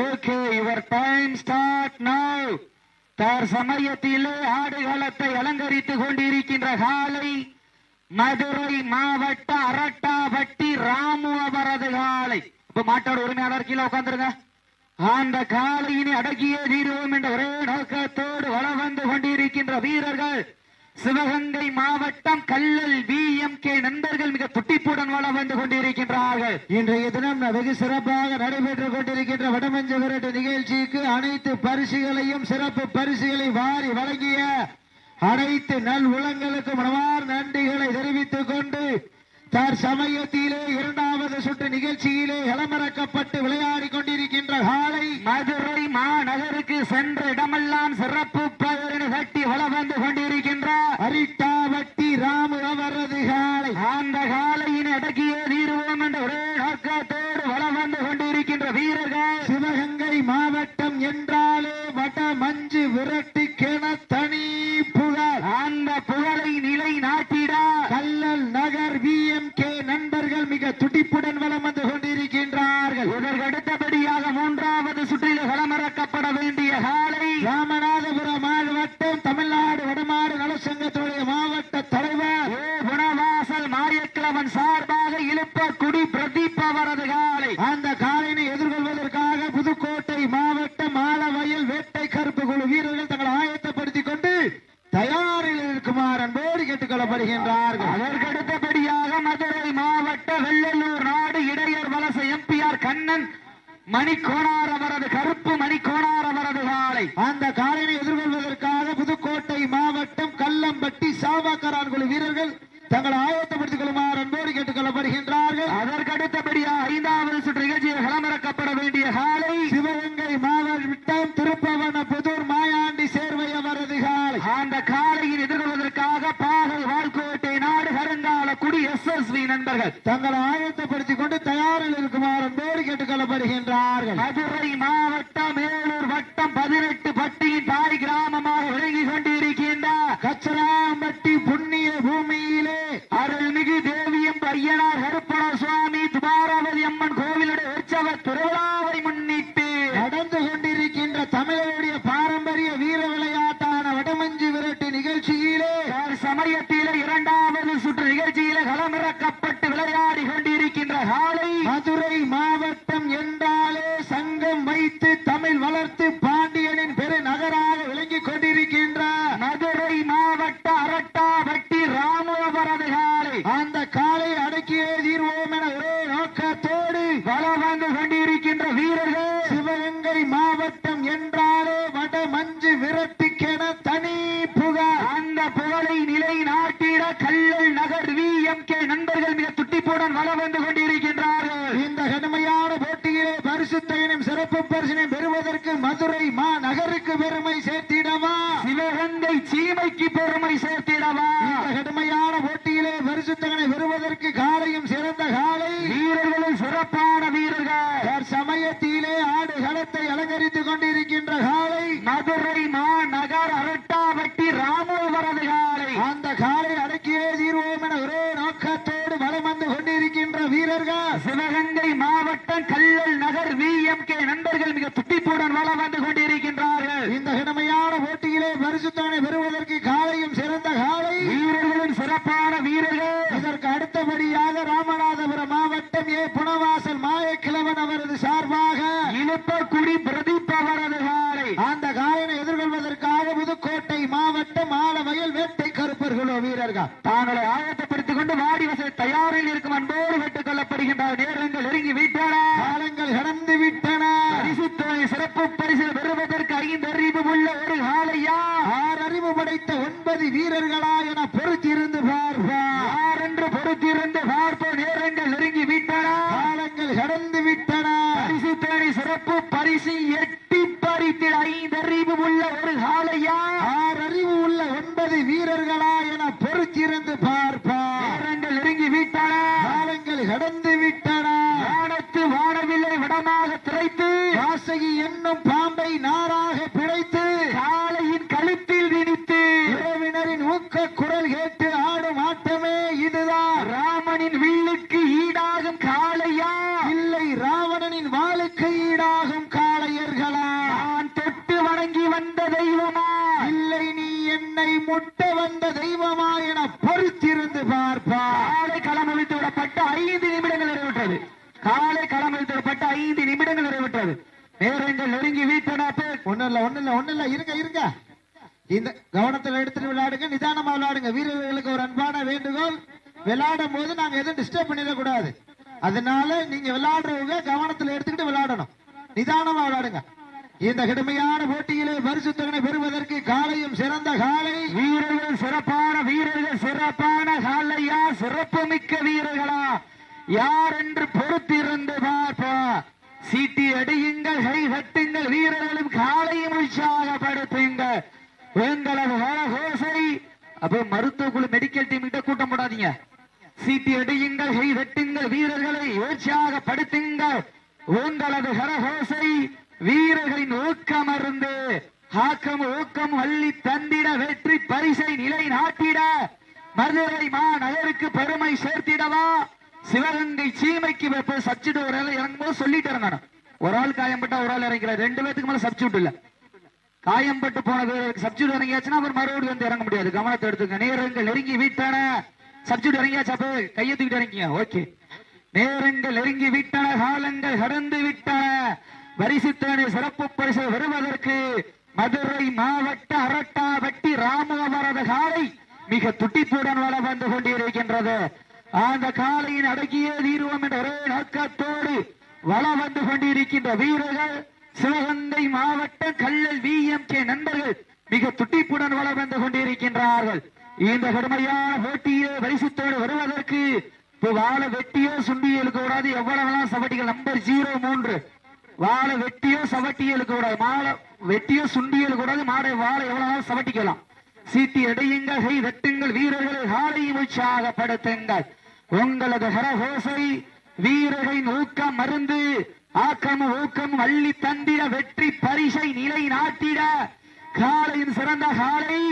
Okay your time start now தார் சமயத்திலே ஆடுகளத்தை அலங்கரித்துக் கொண்டிருக்கின்ற காலை மதுரை மாவட்ட அரட்டாபட்டி ராமு அவரது காலை. இப்ப மாட்டோட உரிமையாளர் கீழே உட்காந்துருங்க அந்த காலையினை அடக்கியே தீருவோம் என்ற ஒரே நோக்கத்தோடு வள வந்து கொண்டிருக்கின்ற வீரர்கள். சிவகங்கை மாவட்டம் கல்லல் வி எம் கே நண்பர்கள் மிக துட்டிப்புடன் வளம் வந்து கொண்டிருக்கின்றார்கள். இன்றைய தினம் வெகு சிறப்பாக நடைபெற்றுக் கொண்டிருக்கின்ற வடமஞ்ச விரட்டு நிகழ்ச்சிக்கு அனைத்து பரிசுகளையும் சிறப்பு பரிசுகளை வாரி வழங்கிய அனைத்து நல் உலங்களுக்கு நன்றிகளை தெரிவித்துக் கொண்டு தற்சமயத்திலே இரண்டாவது சுற்று நிகழ்ச்சியிலே இளமறக்கப்பட்டு விளையாடி கொண்டிருக்கின்ற காலை மதுரை மாநகருக்கு சென்ற இடமெல்லாம் சிறப்பு பெயரினை கட்டி வளம் வந்து கொண்டிருக்கின்றார். அரிட்டாவட்டி ராமு அவரது காலை. அந்த காலையின் அடக்கியே தீர்வோம் என்ற ஒரே நோக்கத்தோடு வளம் வந்து கொண்டிருக்கின்ற வீரர்கள். சிவகங்கை மாவட்டம் என்றாலே வட மஞ்சு விரட்டுக்கென தனி புகழ். அந்த புகழை நிலை நாட்டிட Kallal Nagar V M K நண்பர்கள் மிக துடிப்பு வலம் வந்து கொண்டிருக்கின்றார்கள் இதற்கு அடுத்தபடியாக மூன்றாவது சுற்றில் களமிறக்கப்பட வேண்டிய காலை ராமநாதபுரம் மாவட்டம் தமிழ்நாடு வடமாடு நலசங்கத்துடைய மாவட்ட தலைவர் ஏ குணவாசல் மாரியக்கிழவன் சார்பாக இழுப்பக்குடி பிரதீப் அவரது காலை அந்த காலையினை எதிர்கொள்வதற்காக புதுக்கோட்டை மாவட்டம் ஆலவயல் வேட்டை கருப்பு குழு வீரர்கள் தங்களை ஆயத்தப்படுத்திக் கொண்டு தயாரில் இருக்குமாறு அன்போடு கேட்டுக் கொள்ளப்படுகின்றார்கள் அதற்கு அடுத்தபடியாக மதுரை மாவட்ட வெள்ளலூர் நாடு இடையர் வலச எம்பிஆர் கண்ணன் மணிக்கோணார் அவரது கருப்பு மணிக்கோணார் அவரது காலை அந்த காலையினை எதிர்கொள்வதற்காக புதுக்கோட்டை மாவட்டம் கல்லம்பட்டி சாபாக்கரான் குழு வீரர்கள் தங்களை ஆயத்தப்படுத்திக் கொள்ளுமாறு அன்போடு கேட்டுக் கொள்ளப்படுகின்றார்கள் அதற்கு அடுத்தபடியாக ஐந்தாவது சுற்று நிகழ்ச்சியில் களமிறக்கப்பட வேண்டிய காலை சிவகங்கை மாவட்டம் திருப்பவன புதூர் மாயாண்டி சேர்வை அவரது காலை அந்த காலையில் எதிர்கொள்வதற்காக பாகல் வாழ்கோட்டை நாடு கருங்கால குடி எஸ் எஸ் நண்பர்கள். தங்களை ஆயத்தப்படுத்திக் கொண்டு தயாரில் இருக்குமாறு அன்போடு கேட்டுக் கொள்ளப்படுகின்றார்கள் மதுரை மாவட்டம் மேலூர் வட்டம் பதினெட்டு பட்டியின் தாய் கிராமமாக விளங்கி கொண்டிருக்கின்ற கச்சராம்பட்டி புண்ணிய பூமியிலே அருள்மிகு தேவியம் ஐயனார் கருப்பண சுவாமி துபாராவதி அம்மன் கோவிலுடைய உற்சவ திருவிழாவை முன்னிட்டு நடந்து கொண்டிருக்கின்ற தமிழருடைய பாரம்பரிய வீர விளையாட்டான வடமஞ்சு விரட்டு நிகழ்ச்சியிலே தன் சமயத்திலே இரண்டாவது சுற்று நிகழ்ச்சியிலே களமிறக்கப்பட்டு விளையாடி கொண்டிருக்கின்ற காலை மதுரை மாவட்டம் என்றாலே சங்கம் வைத்து தமிழ் வளர்த்து பாண்டியனின் பெரு நகராக விளங்கிக் கொண்டிருக்கின்ற மதுரை மாவட்ட அரட்டாபட்டி ராமவரது காலை அந்த காலை அடக்கியே தீர்வோம் என ஒரே நோக்கத்தோடு வலம் வந்து கொண்டிருக்கின்ற வீரர்கள் சிவகங்கை மாவட்டம் என்றாலே வட மஞ்சு விரட்டுக்கென தனி புகார் அந்த புகழை நிலை நாட்டிட Kallal Nagar V M K நண்பர்கள் மிக துட்டிப்புடன் வலம் வந்து கொண்டிருக்கின்றார்கள் இந்த கடுமையான போட்டியிலே பரிசுத்தையினும் சிறப்பு பரிசினை பெறுவதற்கு மதுரை மா நகருக்கு பெருமை சேர்த்திடவா சிவகங்கை சீமைக்கு பெருமை சேர்த்திடவா இந்த கடுமையான போட்டியிலே பரிசுத்தகனை பெறுவதற்கு காலையும் சிறந்த காலை வீரர்களும் சிறப்பான வீரர்கள் ஆடு களத்தை அலங்கரித்துக் கொண்டிருக்கின்ற கால மதுரை மாநகர் அரட்டாவட்டி ராமவரது காலை அந்த காலை அடக்கியே தீர்வோம் என ஒரே நோக்கத்தோடு வலம் வந்து கொண்டிருக்கின்ற வீரர்கள் சிவகங்கை மாவட்டம் Kallal Nagar V M K நண்பர்கள் மிக துட்டிப்புடன் வலம் வந்து கொண்டிருக்கின்றார்கள் இந்த கடுமையான போட்டியிலே பரிசுத்தகனை பெறுவதற்கு காலையும் சிறந்த காலை வீரர்களும் சிறப்பான வீரர்கள் இதற்கு அடுத்தபடியாக ராமநாதபுரம் மாவட்டம் ஏ புனவாசல் மாயக்கிழவன் அவரது சார்பாக இழுப்பக்குடி பிரதீப் அவரது காலை அந்த காயனை எதிர்கொள்வதற்காக புதுக்கோட்டை மாவட்டம் ஆலவயல் வேட்டை கருப்பர்களோ வீரர்கள். தாங்களை ஆயத்தப்படுத்திக் கொண்டு வாடி வசதி தயாரில் இருக்கும் அன்போடு கேட்டுக் கொள்ளப்படுகின்ற நேரங்கள் நெருங்கி விட்டன. காலங்கள் கடந்து விட்டன. பரிசுத்தனை சிறப்பு பரிசு பெறுவதற்கு ஐந்து அறிவு உள்ள ஒரு காலையா ஆறு அறிவு படைத்த ஒன்பது வீரர்களா என பொறுத்திருந்து பார்ப்பார் யார் என்று பொறுத்திருந்து பார்ப்போம் நேரங்கள் நெருங்கி விட்டன காலங்கள் கடந்து விட்டன பரிசுத்தனை சிறப்பு பரிசு எட்டி பறித்திட ஐந்து அறிவு உள்ள ஒரு காலையா ஆறு அறிவு உள்ள ஒன்பது வீரர்களா என பொறுத்திருந்து பார்ப்பார் நேரங்கள் நெருங்கி விட்டன காலங்கள் கடந்து விட்டன. வானத்து வானவில்லை விடமாக திரைத்து. வாசகி என்னும் பாம்பை நாராக பிழைத்து காலையின் கழுத்தில் திணித்து உறவினரின் ஊக்க குரல் கேட்டு ஆடும் ஆட்டமே இதுதான் ராமனின் வில்லுக்கு ஈடாகும் காளையா இல்லை ராவணனின் வாளுக்கு ஈடாகும் காளை முட்ட வந்த தெய்வமா என பொறுத்திருந்து பார்ப்பார் காலை களமளித்து விடப்பட்ட ஐந்து நிமிடங்கள் நிறைவேற்றது காலை களமளித்து விடப்பட்ட ஐந்து நிமிடங்கள் நேரங்கள் நெருங்கி வீட்டன ஒண்ணு இல்ல ஒண்ணு இல்ல ஒண்ணு இல்ல. இருங்க இருங்க. இந்த கவனத்துல எடுத்துட்டு விளையாடுங்க நிதானமா விளையாடுங்க. வீரர்களுக்கு ஒரு அன்பான வேண்டுகோள். விளையாடும் போது நாங்க எதுவும் டிஸ்டர்ப் பண்ணிடக்கூடாது. அதனால நீங்க விளையாடுறவங்க கவனத்துல எடுத்துக்கிட்டு விளையாடணும். நிதானமா விளையாடுங்க. இந்த கடுமையான போட்டியிலே பரிசு தொகை பெறுவதற்கு காலையும் சிறந்த காலை. வீரர்கள் சிறப்பான வீரர்கள் சிறப்பான காலையா? சிறப்பு மிக்க வீரர்களா? யார் என்று பொறுத்திருந்து பார்ப்போம். சீட்டி அடியுங்கள் கை கட்டுங்கள் வீரர்களும் காலையும் உற்சாகப்படுத்துங்கள். உங்களது கோசை அப்போ மருத்துவ குழு மெடிக்கல் டீம் கிட்ட கூட்டம் போடாதீங்க. சீட்டி அடியுங்கள் கை கட்டுங்கள் வீரர்களை உற்சாகப்படுத்துங்கள். உங்களது ஹரஹோசை வீரர்களின் ஊக்கம் அருந்து ஆக்கம் ஊக்கம் அள்ளி தந்திட வெற்றி பரிசை நிலை நாட்டிட மதுரை மாநகருக்கு பெருமை சேர்த்திடவா? சிவகங்கை சீமைக்கு போய் சப்ஜெக்ட் ஒரு ஆள் இறங்கும்போது சொல்லிட்டு இறங்கணும். ஒரு ஆள் காயம்பட்டா ஒரு ஆள் இறங்கிறார் ரெண்டு பேத்துக்கு மேல சப்ஜெக்ட் இல்ல காயம்பட்டு போன வீரருக்கு சப்ஜெக்ட் இறங்கியாச்சுன்னா அப்புறம் மறுபடியும் வந்து இறங்க முடியாது. கவனத்தை எடுத்துங்க நேரங்கள் நெருங்கி வீட்டான. சப்ஜெக்ட் இறங்கியாச்சு அப்ப கையை தூக்கிட்டு இறங்கிங்க. ஓகே. நேரங்கள் நெருங்கி விட்டன. காலங்கள் கடந்து விட்டன. வரிசித்தனை சிறப்பு பரிசு வருவதற்கு மதுரை மாவட்ட அரட்டா வட்டி ராமவரத காலை மிக துட்டிப்புடன் வள வந்து கொண்டிருக்கின்றது. அந்த காலையின் அடக்கியே தீர்வோம் என்ற ஒரே நோக்கத்தோடு வள வந்து கொண்டிருக்கின்ற வீரர்கள் சிவகங்கை மாவட்ட கல்லல் வி எம் கே நண்பர்கள் மிக துட்டிப்புடன் வள வந்து கொண்டிருக்கின்றார்கள். இந்த கடுமையான போட்டியே பரிசுத்தோடு வருவதற்கு இப்போ வாழை வெட்டியோ சுண்டியோ இழுக்க கூடாது எவ்வளவுலாம் சவட்டிகள்? நம்பர் ஜீரோ மூன்று. வாழை வெட்டியோ சவட்டியோ கூடாது மாலை வெட்டியோ சுண்டியோ இழுக்க கூடாது மாடை வாழை எவ்வளவு சவட்டிக்கலாம். சீட்டி அடையுங்கள் கை வெட்டுங்கள் வீரர்களை காலையும் உற்சாகப்படுத்துங்கள். உங்களது ஹரஹோசை வீரர்களின் ஊக்கம் மருந்து ஆக்கம் ஊக்கம் அள்ளி தந்திட வெற்றி பரிசை நிலை நாட்டிட காலையின் சிறந்த காலை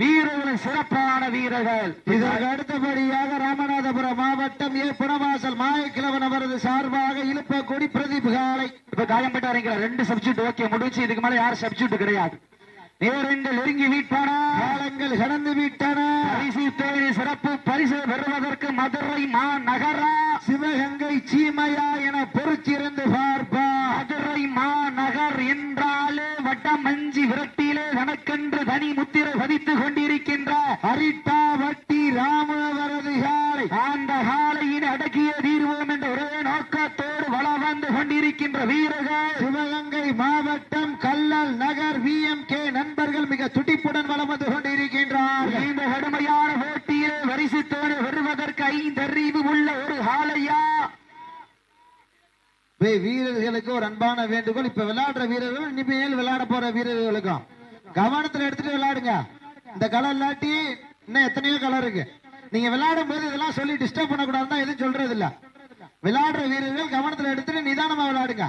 வீரர்களின் சிறப்பான வீரர்கள். இதற்கு அடுத்தபடியாக ராமநாதபுரம் மாவட்டம் ஏ. புனவாசல் மாயக்கிழவன் அவரது சார்பாக இழுப்பக்கூடி பிரதீப் காலை. இப்ப காயம்பட்டு வரீங்களா ரெண்டு சப்ஜெக்ட் ஓகே முடிச்சு இதுக்கு மேல யாரும் சப்ஜெக்ட் கிடையாது. நேரங்கள் நெருங்கி வீட்டானா? காலங்கள் கடந்து விட்டன பரிசு தேடி சிறப்பு பரிசு பெறுவதற்கு மதுரை மாநகரா சிவகங்கை சீமையா என பொருள் பார்ப்பார் மதுரை மாநகர் என்றாலே வட்டமஞ்சி விரட்டியிலே தனக்கென்று தனி முத்திரை பதித்துக் கொண்டிருக்கின்ற அரிட்டா வட்டி ராமவரது காலை அந்த காலையின் அடக்கிய தீர்வோம் என்ற ஒரே நோக்கத்தோடு வள வந்து கொண்டிருக்கின்ற வீரர்கள் சிவகங்கை மாவட்டம் கல்லல் நகர் விஎம் கே நண்பர்கள் மிக துடிப்புடன் வலம் வந்து கொண்டிருக்கின்றார்கள் இந்த கடுமையான போட்டியில் வரிசைத்தோடு வருவதற்கு அறிவு உள்ள ஒரு ஹாலையா? வீரர்களுக்கு ஒரு அன்பான வேண்டுகோள். இப்ப விளையாடுற வீரர்கள் இனிமேல் விளையாட போற வீரர்களுக்கும். கவனத்துல எடுத்துட்டு விளையாடுங்க. இந்த கலர் இல்லாட்டி இன்னும் எத்தனையோ கலர் இருக்கு. நீங்க விளையாடும் போது இதெல்லாம் சொல்லி டிஸ்டர்ப் பண்ணக்கூடாதுன்னு எதுவும் சொல்றது இல்ல விளையாடுற வீரர்கள் கவனத்துல எடுத்துட்டு நிதானமா விளையாடுங்க.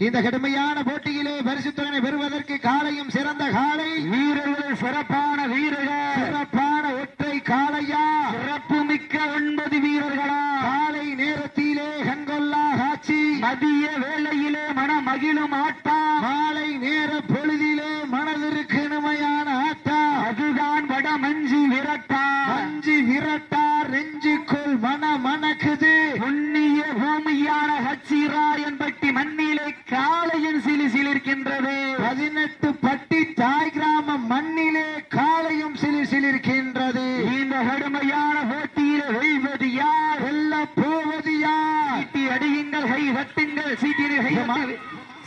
இந்த கடுமையான போட்டியிலே பரிசு தொகை பெறுவதற்கு காலையும் சிறந்த காலை. வீரர்கள் சிறப்பான வீரர்கள். சிறப்பான ஒற்றை காளையா. சிறப்பு மிக்க ஒன்பது வீரர்களா. காலை நேரத்திலே கண்கொள்ளா காட்சி. மதிய வேளையிலே மன மகிழும் ஆட்டா மாலை நேர பொழுதிலே மனதிற்கு இனிமையான ஆட்டா அதுதான் வட மஞ்சி விரட்டா அஞ்சு விரட்டார் நெஞ்சுக்குள் மன மணக்குது புண்ணிய பூமியான ஹச்சிராயன்பட்டி மண்ணிலே காளையின் சிலி சிலிர்க்கின்றது பதினெட்டு பட்டி தாய் கிராம மண்ணிலே காலையும் சிலிர் சிலிர்க்கின்றது இந்த கடுமையான போட்டியிலே வெல்வது யார் வெல்ல போவது யார் சீட்டி அடியுங்கள் கை தட்டுங்கள் சீட்டினை கை தட்டு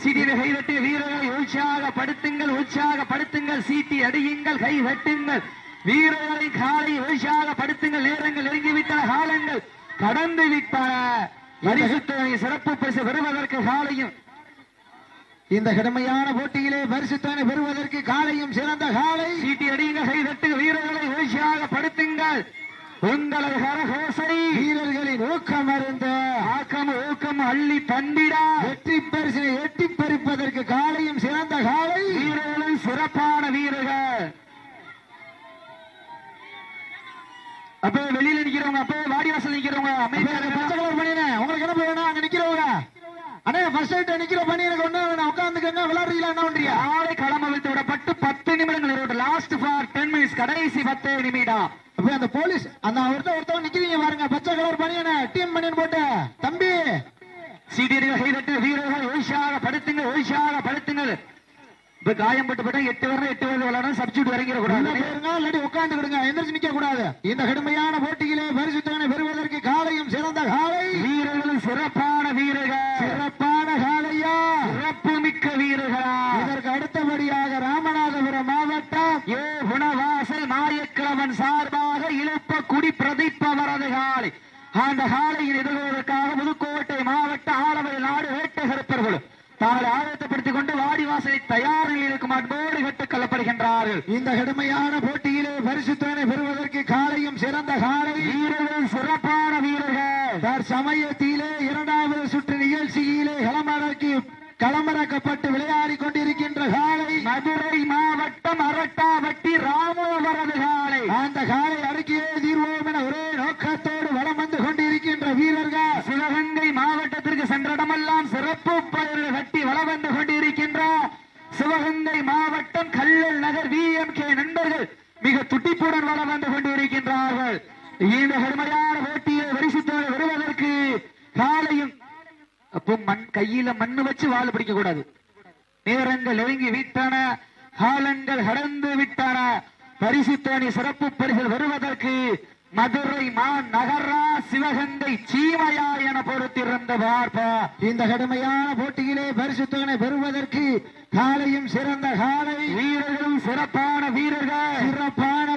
சீட்டினை கை தட்டு வீரர்களை உற்சாகப்படுத்துங்கள் உற்சாகப்படுத்துங்கள் சீட்டி கை வெட்டுங்கள். வீரர்களை காலை உற்சாகப்படுத்துங்கள் நேரங்கள் நெருங்கிவிட்டன. காலங்கள் கடந்து விட்டன பரிசுத்தனை சிறப்பு பரிசு பெறுவதற்கு காலையும். இந்த கடுமையான போட்டியிலே பரிசுத்தனை பெறுவதற்கு காலையும் சிறந்த காலை. சீட்டி அடியுங்கள். கை தட்டுங்கள். வீரர்களை உற்சாகப்படுத்துங்கள் உங்களது கரகோசை வீரர்களின் ஊக்கம் அருந்த. ஆக்கம் ஊக்கம் அள்ளி தந்திடா வெற்றி பரிசினை எட்டி பறிப்பதற்கு காலையும் சிறந்த காலை. வீரர்களும் சிறப்பான வீரர்கள். அப்போ வெளியில நிக்கிறவங்க அப்போ வாடி வாசல் நிக்கிறவங்க அமைதியாக பச்சை கலர் உங்களுக்கு என்ன வேணும் அங்க நிக்கிறவங்க. அண்ணே ஃபர்ஸ்ட் எய்ட் நிக்கிற பணி எனக்கு ஒண்ணு வேணாம். உட்காந்துக்கங்க விளையாடுறீங்களா என்ன பண்றியா காலை களம் அவிழ்த்து விடப்பட்டு பத்து நிமிடங்கள் லாஸ்ட் ஃபார் டென் மினிட்ஸ் கடைசி பத்து நிமிடம். அப்ப அந்த போலீஸ் அந்த ஒருத்தர் ஒருத்தவங்க நிக்கிறீங்க பாருங்க. பச்சை கலர் பனியன டீம் பனியன் போட்டு தம்பி சீடியர்கள் கைதட்டு வீரர்கள் ஒழிஷாக படுத்துங்கள் ஒழிஷாக படுத்துங்கள். இப்ப காயம் பட்டு எட்டு வரணும் எட்டு வரல விளையாடணும் சப்ஸ்டியூட் இறங்கிடக்கூடாது போயிருங்க இல்லாட்டி உட்கார்ந்து கொடுங்க எந்திரிச்சு நிக்க கூடாது. இந்த கடுமையான போட்டியிலே பரிசுத்தவனை பெறுவதற்கு காலையும் சிறந்த காலை. வீரர்களும் சிறப்பான வீரர்கள். சிறப்பான காலையா சிறப்பு மிக்க வீரர்களா இதற்கு அடுத்தபடியாக ராமநாதபுரம் மாவட்டம் ஏ குணவாசல் மாரியக்கிழவன் சார்பாக இழுப்ப குடி பிரதிப்பவரது காலை அந்த காலையில் எதிர்கொள்வதற்காக புதுக்கோட்டை மாவட்ட ஆலவை நாடு வேட்டகருப்பர்கள் தாங்களை ஆயத்தப்படுத்திக் கொண்டு வாடிவாசலை தயார் நிலையில் இருக்கும் அன்போடு கட்டுக் கொள்ளப்படுகின்றார்கள் இந்த கடுமையான போட்டியிலே பரிசுத்தவனை பெறுவதற்கு காலையும் சிறந்த காலை வீரர்கள் சிறப்பான சமயத்திலே இரண்டாவது சுற்று நிகழ்ச்சியிலே களமடக்கி களமிறக்கப்பட்டு விளையாடி கொண்டிருக்கின்ற காலை மதுரை மாவட்டம் அரட்டாவட்டி ராமவரது காலை. அந்த காலை அடக்கியே தீர்வோம் என ஒரே நோக்கத்தோடு வளம் வந்து கொண்டிருக்கின்ற வீரர்கள் சிவகங்கை மாவட்டத்திற்கு சென்றடமெல்லாம் சிறப்பு பயிர்கள் கட்டி வளம் வந்து கொண்டிருக்கின்ற சிவகங்கை மாவட்டம் Kallal Nagar V M K நண்பர்கள் மிக துட்டிப்புடன் வளம் வந்து கொண்டிருக்கின்றார்கள். இந்த கடுமையான போட்டியை வரிசைத்தோடு வருவதற்கு காலையும் அப்போ மண் கையில மண்ணு வச்சு வாழ பிடிக்க கூடாது. நேரங்கள் நெருங்கி விட்டன காலங்கள் கடந்து விட்டன. பரிசுத்தோணி சிறப்பு பரிசில் வருவதற்கு மதுரை மா நகரா சிவகங்கை சீமையா என பொறுத்திருந்த பார்ப்பா. இந்த கடுமையான போட்டியிலே பரிசுத்தவனை பெறுவதற்கு காலையும் சிறந்த காலை. வீரர்களும் சிறப்பான வீரர்கள். சிறப்பான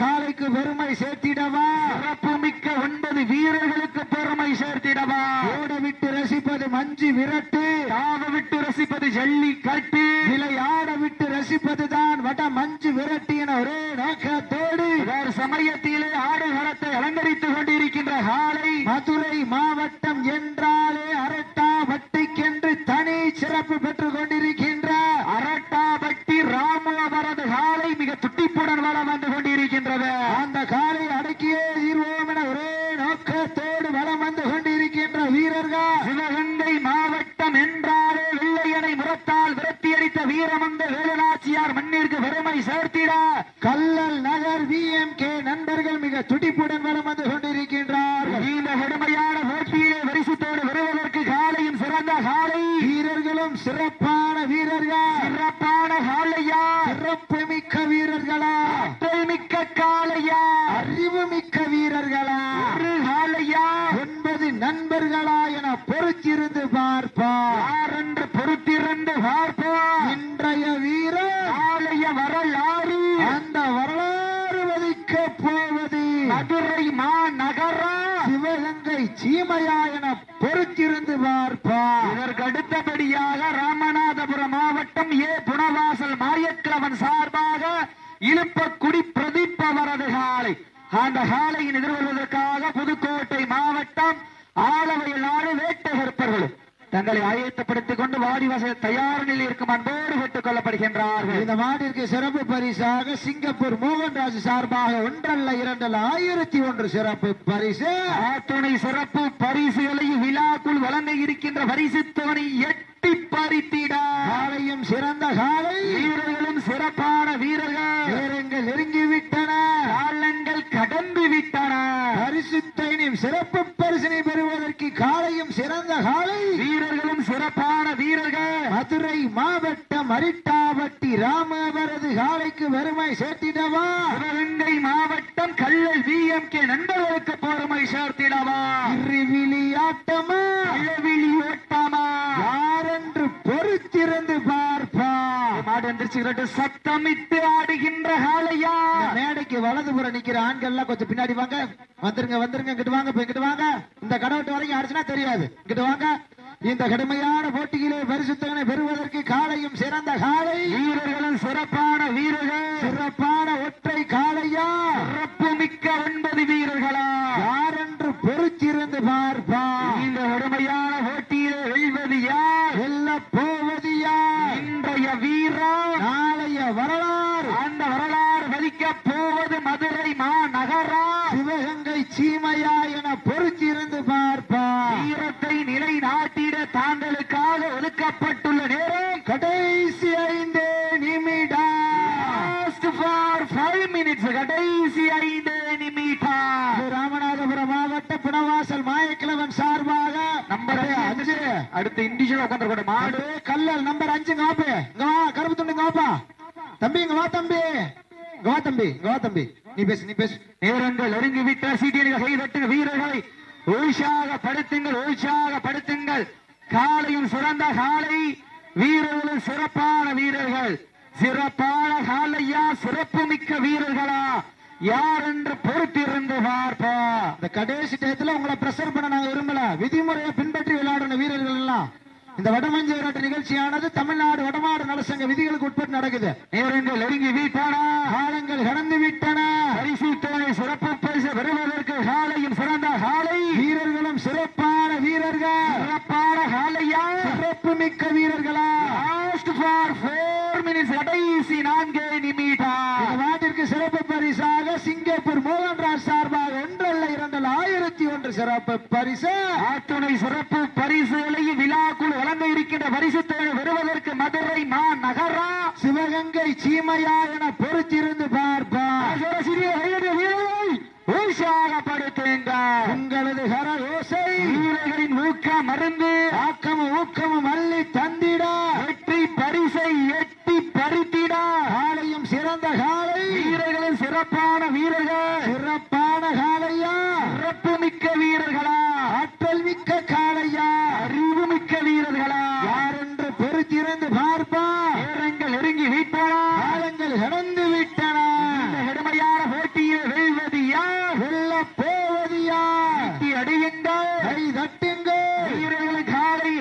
காலைக்கு பெருமை சேர்த்திடவா? சிறப்பு மிக்க ஒன்பது வீரர்களுக்கு பெருமை சேர்த்திடவா? ஓட விட்டு ரசிப்பது மஞ்சு விரட்டு. தாவ விட்டு ரசிப்பது ஜல்லி கட்டு. விளையாட விட்டு ரசிப்பதுதான் வட மஞ்சு விரட்டு என ஒரே நோக்கத்தோடு. ஒரு சமயத்திலே ஆடுகளத்தை அலங்கரித்துக் கொண்டிருக்கின்ற காலை. மதுரை மாவட்டம் என்றாலே அரட்டா வட்டிக்கென்று தனி சிறப்பு பெற்றுக் கொண்டிருக்கின்ற அரட்டாபட்டி ராமவரது காலை மிக துட்டிப்புடன் வளம் வந்து கொண்டிருக்கின்றது அந்த காலை அடக்கியே தீர்வோம் என ஒரே நோக்கத்தோடு வலம் வந்து கொண்டிருக்கின்ற வீரர்கள் சிவகங்கை மாவட்டம் என்றாலே வெள்ளையனை முரத்தால் விரட்டியடித்த வீரமந்த வேலுநாச்சியார் மண்ணிற்கு பெருமை சேர்த்திட கல்லல் நகர் விஎம் கே நண்பர்கள் மிக துடிப்புடன் வலம் வந்து கொண்டிருக்கின்றார்கள் இந்த கடுமையான போட்டியிலே வரிசத்தோடு வருவதற்கு காலையும் சிறந்த காலை வீரர்களும் சிறப்பான வீரர்கள் சிறப்பான காலையா சிறப்பு மிக்க வீரர்களா ஆற்றல் மிக்க காலையா அறிவு மிக்க வீரர்களா ஒரு காலையா ஒன்பது நண்பர்களா என பொறுத்திருந்து பார்ப்பார் யார் என்று பொறுத்திருந்து பார்ப்போம் இன்றைய வீரர் காலைய வரலாறு அந்த வரலாறு வதிக்க போவது மதுரை மா நகரா சிவகங்கை சீமையா என பொறுத்திருந்து பார்ப்பார் இதற்கு அடுத்தபடியாக ராமநாதபுரம் மாவட்டம் ஏ புனவாசல் மாரியக்கிழவன் சார்பாக இழுப்பக்குடி பிரதீப்பவரது காலை அந்த காலையின் எதிர்கொள்வதற்காக புதுக்கோட்டை மாவட்டம் ஆலவையில் நாடு வேட்டகற்பர்கள் தங்களை ஆயத்தப்படுத்திக் கொண்டு வாடிவாசல் தயார் நிலையில் இருக்கும் அன்போடு பெற்றுக் கொள்ளப்படுகின்றார்கள். இந்த மாட்டிற்கு சிறப்பு பரிசாக சிங்கப்பூர் மோகன்ராஜ் சார்பாக ஒன்றல்ல இரண்டல்ல ஆயிரத்தி ஒன்று சிறப்பு பரிசு. ஆத்துணை சிறப்பு பரிசுகளையும் விழாக்குள் வழங்க இருக்கின்ற பரிசுத்தவனை எட்டி பறித்திட காலையும் சிறந்த காலை வீரர்களும் சிறப்பான வீரர்கள். நேரங்கள் நெருங்கிவிட்டன. காலங்கள் கடந்து விட்டன பரிசுத்தையும் சிறப்பு பரிசினை பெறுவதற்கு காலையும் சிறந்த காலை. வீரர்களும் சிறப்பான வீரர்கள். மதுரை மாவட்டம் அரிட்டாவட்டி ராமவரது காலைக்கு பெருமை சேர்த்திடவா? சிவகங்கை மாவட்டம் கல்லல் விஎம் கே நண்பர்களுக்கு பொறுமை சேர்த்திடவா? இருவிழி ஆட்டமா? இளவிழி ஓட்டமா? பொறுத்திருந்து பார்ப்பார் மாடு சத்தமிட்டு ஆடுகின்ற காலையா மேடைக்கு வலதுபுறம் நிக்கிற ஆண்கள்லாம் கொஞ்சம் பின்னாடி வாங்க. வந்துருங்க வந்துருங்க. இங்கிட்டு வாங்க இப்ப இங்கிட்டு வாங்க. இந்த கடவுட்டு வரைக்கும் அடிச்சுனா தெரியாது. இங்கிட்டு வாங்க. இந்த கடுமையான போட்டியிலே பரிசுத்தகனை பெறுவதற்கு காலையும் சிறந்த காலை வீரர்களும் சிறப்பான வீரர்கள். சிறப்பான ஒற்றை காளையா சிறப்பு மிக்க ஒன்பது வீரர்களா யாரென்று பொறுத்திருந்து பார்ப்பார் இந்த உடமையான போட்டியிலே வெல்வது யார் வெல்ல போவது யார் இன்றைய வீரர் நாளைய வரலாறு அந்த வரலாறு மதிக்க போவது மதுரை மா நகரா சிவகங்கை சீமையா என பொறுத்திருந்து பார்ப்பார் வீரத்தை நிலைநாட்டிட தாங்களுக்காக ஒதுக்க ஒதுக்கப்பட்டுள்ள நேரம் கடைசி ஐந்து நிமிடம் லாஸ்ட் ஃபார் ஃபைவ் மினிட்ஸ் கடைசி ஐந்து நிமிடம் இது ராமநாதபுரம் புனவாசல் மாயக்கிழவன் சார்பாக நம்பர் அஞ்சு. அடுத்து இண்டிவிஜுவல் உட்காந்து கூட மாடு. கல்லல். நம்பர் அஞ்சு காப்பு. கருப்பு துண்டு இங்க வாப்பா தம்பி இங்க வா தம்பி. வா தம்பி. வா தம்பி. நீ பேசு நீ பேசு. நேரங்கள் நெருங்கி விட்ட சீட்டியர்கள் கைதட்டுங்க வீரர்களை. உற்சாகப்படுத்துங்கள் உற்சாகப்படுத்துங்கள் காலையும் சிறந்த காலை வீரர்களும் சிறப்பான வீரர்கள். சிறப்பான காலையா சிறப்பு மிக்க வீரர்களா? யார் என்று பொறுத்திருந்து பார்ப்பா. இந்த கடைசி டயத்துல உங்களை பிரஷர் பண்ண நாங்க விரும்பல. விதிமுறையை பின்பற்றி விளையாடுன வீரர்கள் எல்லாம். இந்த வடமஞ்சு விளையாட்டு நிகழ்ச்சியானது தமிழ்நாடு வடமாடு நலசங்க விதிகளுக்கு உட்பட்டு நடக்குது நேரங்கள் நெருங்கி வீட்டானா காலங்கள் கடந்து விட்டன பரிசு தோணி சிறப்பு பரிசு பெறுவதற்கு காலையும் சிறந்த காலை வீரர்களும் சிறப்பான வீரர்கள் சிறப்பான காலையா சிறப்பு மிக்க வீரர்களா லாஸ்ட் ஃபார் ஃபோர் மினிட்ஸ் கடைசி நான்கு இந்த நிமிடம் நாட்டிற்கு சிறப்பு பரிசாக சிங்கப்பூர் மோகன்ராஜ் சார்பாக ஒன்றல்ல இரண்டல்ல ஆயிரத்தி ஒன்று சிறப்பு பரிசு ஆத்துணை சிறப்பு பரிசுகளையும் விழாக்குள் வழங்க இருக்கின்ற பரிசு தொகை பெறுவதற்கு மதுரை மா நகரா சிவகங்கை சீமையா என பொறுத்திருந்து பார்ப்பார் சிறிய வயது வீரரை உற்சாகப்படுத்துங்கள் உங்களது கர யோசை வீரர்களின் ஊக்க மருந்து ஆக்கமும் ஊக்கமும் அள்ளி தந்திட வெற்றி பரிசை எட்டி பறித்திட காலையும் சிறந்த காலை வீரர்களின் சிறப்பான வீரர்கள் சிறப்பான காலையா சிறப்பு மிக்க வீரர்களா ஆற்றல் மிக்க காலையா அறிவு மிக்க வீரர்களா யார் என்று பொறுத்திருந்து பார்ப்பா நேரங்கள் நெருங்கி வீட்டானா காலங்கள் கடந்து விட்டன இந்த கடுமையான போட்டியில் வெல்வது யார் வெல்ல போவது யார் வெற்றி அடையுங்கள் கை தட்டுங்கள் வீரர்களின் காலை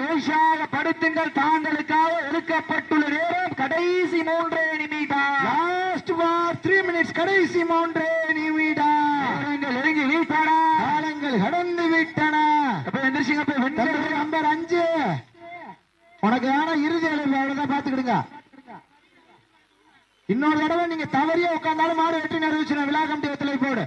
உற்சாகப்படுத்துங்கள் தாங்களுக்காக ஒதுக்கப்பட்டுள்ள நேரம் கடைசி மூன்றே நிமிடம். லாஸ்ட் வார் த்ரீ மினிட்ஸ் கடைசி மூன்று நிமிடம். நேரங்கள் நெருங்கி வீட்டானா காலங்கள் கடந்து விட்டன. அப்ப எந்திரிச்சுங்க வெண்கல நம்பர் அஞ்சு. உனக்கு ஆனா இறுதி அளவு அவ்வளவுதான் பாத்துக்கிடுங்க இன்னொரு தடவை நீங்க தவறியே உட்கார்ந்தாலும் மாறு வெற்றி நிறைவேற்றின விழா கமிட்டி போடு.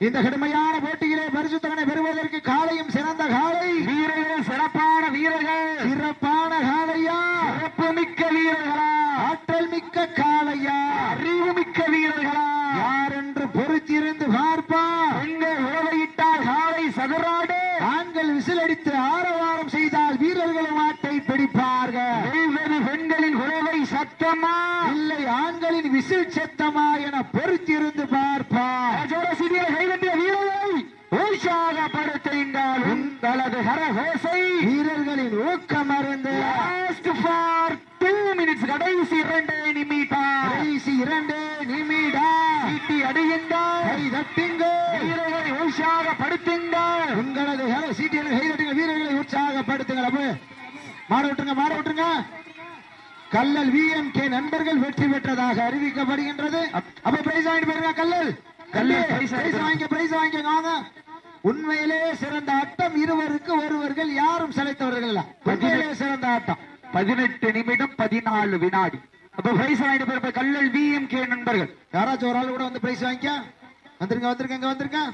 இந்த கடுமையான போட்டியிலே பரிசுத்தவனை பெறுவதற்கு காலையும் சிறந்த காலை. வீரர்கள் சிறப்பான வீரர்கள். சிறப்பான காலையா? சிறப்பு மிக்க வீரர்களா? ஆற்றல் மிக்க காலையா? அறிவு மிக்க வீரர்களா? யார் என்று பொறுத்திருந்து பார்ப்பா. பெண்கள் உறவையிட்டால் காலை சதுராடு? ஆண்கள் விசிலடித்து ஆரவாரம் செய்தால் வீரர்களும் ஆட்டை பிடிப்பார்கள். பெண்களின் உறவை சத்தமா? இல்லை ஆண்களின் விசில் சத்தமா என பொறுத்திருந்து பார்ப்பா ராஜோர சிறிய கைதட்டிய வீரரை உற்சாகப்படுத்துங்கள் உங்களது கரகோசை வீரர்களின் ஊக்கம் அருந்து லாஸ்ட் ஃபார் டூ மினிட்ஸ் கடைசி இரண்டு நிமிடம் கடைசி இரண்டு சீட்டி அடியுங்கள். கை தட்டுங்கள். வீரர்களை உற்சாகப்படுத்துங்கள். உங்களது கை தட்டுங்கள் வீரர்களை உற்சாகப்படுத்துங்கள். அப்ப மாட விட்டுருங்க மாட விட்டுருங்க. கல்லல் விஎம் கே நண்பர்கள் வெற்றி பெற்றதாக அறிவிக்கப்படுகின்றது. அப்ப பிரைஸ் வாங்கிட்டு போயிருங்க கல்லல். பிரைஸ் வாங்கிக்க பிரைஸ் வாங்கிக்க வாங்க உண்மையிலே சிறந்த ஆட்டம் இருவருக்கு ஒருவர்கள் யாரும் செலைத்தவர்கள் இல்ல. உண்மையிலே சிறந்த ஆட்டம். பதினெட்டு நிமிடம் பதினாலு வினாடி. அப்ப பிரைஸ் வாங்கிட்டு போயிருப்ப கல்லல் விஎம் கே நண்பர்கள். யாராச்சும் ஒரு ஆள் கூட வந்து பிரைஸ் வாங்கிக்க? வந்துருங்க வந்துருங்க இங்க வந்திருக்கேன்